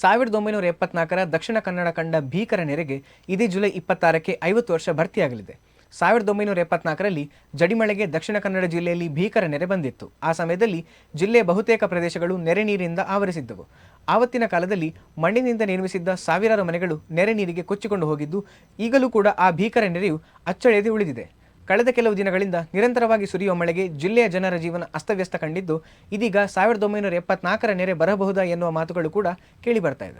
ಸಾವಿರದ ಒಂಬೈನೂರ ಎಪ್ಪತ್ನಾಲ್ಕರ ದಕ್ಷಿಣ ಕನ್ನಡ ಕಂಡ ಭೀಕರ ನೆರೆಗೆ ಇದೇ ಜುಲೈ ಇಪ್ಪತ್ತಾರಕ್ಕೆ ಐವತ್ತು ವರ್ಷ ಭರ್ತಿಯಾಗಲಿದೆ. ಸಾವಿರದ ಒಂಬೈನೂರ ಎಪ್ಪತ್ನಾಲ್ಕರಲ್ಲಿ ಜಡಿಮಳೆಗೆ ದಕ್ಷಿಣ ಕನ್ನಡ ಜಿಲ್ಲೆಯಲ್ಲಿ ಭೀಕರ ನೆರೆ ಬಂದಿತ್ತು. ಆ ಸಮಯದಲ್ಲಿ ಜಿಲ್ಲೆಯ ಬಹುತೇಕ ಪ್ರದೇಶಗಳು ನೆರೆ ನೀರಿನಿಂದ ಆವರಿಸಿದ್ದವು. ಆವತ್ತಿನ ಕಾಲದಲ್ಲಿ ಮಣ್ಣಿನಿಂದ ನಿರ್ಮಿಸಿದ್ದ ಸಾವಿರಾರು ಮನೆಗಳು ನೆರೆ ನೀರಿಗೆ ಕೊಚ್ಚಿಕೊಂಡು ಹೋಗಿದ್ದು, ಈಗಲೂ ಕೂಡ ಆ ಭೀಕರ ನೆರೆಯು ಅಚ್ಚಳಿಯದೆ ಉಳಿದಿದೆ. ಕಳೆದ ಕೆಲವು ದಿನಗಳಿಂದ ನಿರಂತರವಾಗಿ ಸುರಿಯುವ ಮಳೆಗೆ ಜಿಲ್ಲೆಯ ಜನರ ಜೀವನ ಅಸ್ತವ್ಯಸ್ತ ಕಂಡಿದ್ದು, ಇದೀಗ ಸಾವಿರದ ಒಂಬೈನೂರ ಎಪ್ಪತ್ನಾಲ್ಕರ ನೆರೆ ಬರಬಹುದಾ ಎನ್ನುವ ಮಾತುಗಳು ಕೂಡ ಕೇಳಿ ಬರ್ತಾ ಇದೆ